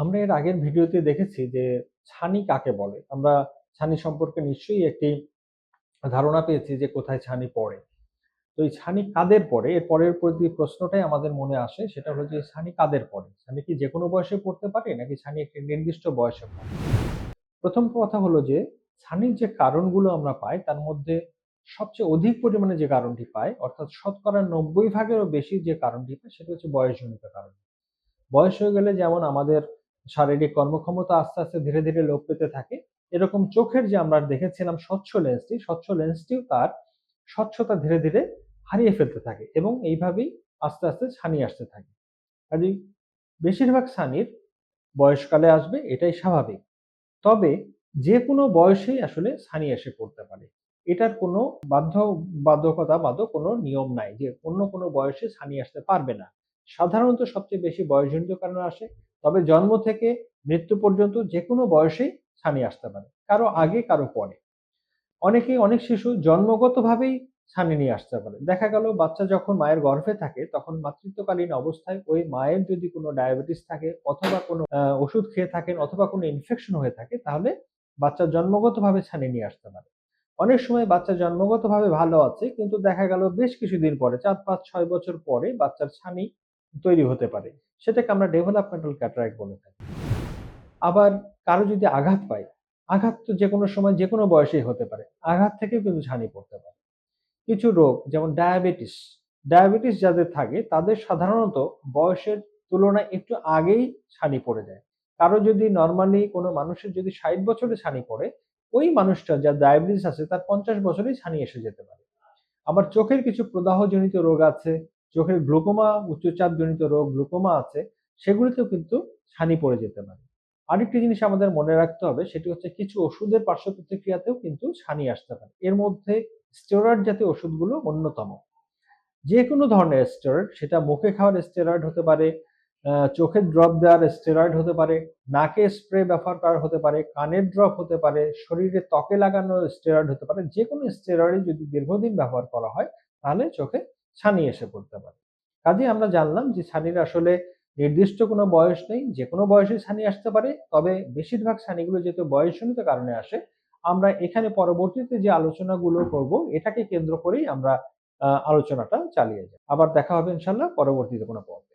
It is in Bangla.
আমরা এর আগের ভিডিওতে দেখেছি যে ছানি কাকে বলে? আমরা ছানি সম্পর্কে নিশ্চয়ই একটি ধারণা পেয়েছি যে কোথায় ছানি পড়ে। তো এই ছানি কাদের পড়ে? এর পরের প্রতি প্রশ্নটাই আমাদের মনে আসে, সেটা হলো যে ছানি কাদের পড়ে? ছানি কি যে কোনো বয়সে পড়তে পারে, নাকি ছানি একটি নির্দিষ্ট বয়সে পড়ে? প্রথম কথা হলো যে ছানির যে কারণগুলো আমরা পাই, তার মধ্যে সবচেয়ে অধিক পরিমাণে যে কারণটি পাই, অর্থাৎ শতকরা ৯০ ভাগেরও বেশি যে কারণটি পায়, সেটা হচ্ছে বয়সজনিত কারণ। বয়স হয়ে গেলে যেমন আমাদের শারীরিক কর্মক্ষমতা আস্তে, আস্তে ধীরে, ধীরে লোপ পেতে থাকে। এরকম চোখের যে আমরা দেখেছিলাম স্বচ্ছ লেন্সটি, স্বচ্ছ লেন্সটিও তার স্বচ্ছতা ধীরে, ধীরে হারিয়ে ফেলতে থাকে এবং এইভাবেই আস্তে, আস্তে ছানি আসতে থাকে। কাজেই বেশিরভাগ ছানির বয়সকালে আসবে এটাই স্বাভাবিক। তবে যেকোনো বয়সেই আসলে ছানি এসে পড়তে পারে। এটার কোনো বাধ্য বাধ্যকতা বাধক কোনো নিয়ম নাই যে অন্য কোনো বয়সে ছানি আসতে পারবে না। সাধারণত সবচেয়ে বেশি বয়সজনিত কারণে আসে। তবে জন্ম থেকে মৃত্যু পর্যন্ত যেকোনো বয়সেই ছানি আসতে পারে। কারও আগে কারও পরে। অনেকেই অনেক শিশু জন্মগতভাবেই ছানি নিয়ে আসতে পারে। দেখা গেল বাচ্চা যখন মায়ের গর্ভে থাকে তখন মাতৃত্বকালীন অবস্থায় ওই মায়ের যদি কোনো ডায়াবেটিস থাকে অথবা কোনো ওষুধ খেয়ে থাকেন অথবা কোনো ইনফেকশন হয়ে থাকে তাহলে বাচ্চা জন্মগতভাবে ছানি নিয়ে আসতে পারে। অনেক সময় বাচ্চা জন্মগতভাবে ভালো আছে কিন্তু দেখা গেল বেশ কিছুদিন পরে ৪, ৫, ৬ বছর পরে বাচ্চার ছানি তৈরি হতে পারে। সেটাকে আমরা ডেভেলপমেন্টাল ক্যাটারাক্ট বলে থাকি। আবার কারও যদি আঘাত পায়, আঘাত তো যেকোনো সময় যেকোনো বয়সেই হতে পারে। আঘাত থেকেও কিন্তু ছানি পড়তে পারে। কিছু রোগ যেমন ডায়াবেটিস, ডায়াবেটিস যাদের থাকে তাদের সাধারণত বয়সের তুলনায় একটু আগেই ছানি পড়ে যায়। কারও যদি নরমালি কোনো মানুষের যদি ৬০ বছরে ছানি পড়ে, ওই মানুষটার যার ডায়াবেটিস আছে তার ৫০ বছরেই ছানি এসে যেতে পারে। আবার চোখের কিছু প্রদাহজনিত রোগ আছে, চোখের গ্লুকোমা উচ্চচাপজনিত রোগ গ্লুকোমা আছে, সেগুলিতেও কিন্তু ছানি পড়ে যেতে পারে। আরেকটি জিনিস আমাদের মনে রাখতে হবে সেটি হচ্ছে কিছু ওষুধের পার্শ্ব প্রতিক্রিয়াতেও কিন্তু ছানি আসতে পারে। এর মধ্যে স্টেরয়েড জাতীয় ওষুধগুলো অন্যতম। যেকোনো ধরনের স্টেরয়েড সেটা মুখে খাওয়ার স্টেরয়েড হতে পারে, চোখের ড্রপ দেওয়ার স্টেরয়েড হতে পারে, নাকে স্প্রে ব্যবহার করা হতে পারে, কানের ড্রপ হতে পারে, শরীরে ত্বকে লাগানো স্টেরয়েড হতে পারে। যেকোনো স্টেরয়েডই যদি দীর্ঘদিন ব্যবহার করা হয় তাহলে চোখে ছানি এসে পড়তে পারে। কাজে আমরা জানলাম যে ছানির আসলে নির্দিষ্ট কোনো বয়স নেই, যে কোনো বয়সে ছানি আসতে পারে। তবে বেশিরভাগ ছানিগুলো যেহেতু বয়সজনিত কারণে আসে, আমরা এখানে পরবর্তীতে যে আলোচনাগুলো করব এটাকে কেন্দ্র করেই আমরা আলোচনাটা চালিয়ে যাই আবার দেখা হবে ইনশাল্লাহ পরবর্তীতে কোনো পর্বে।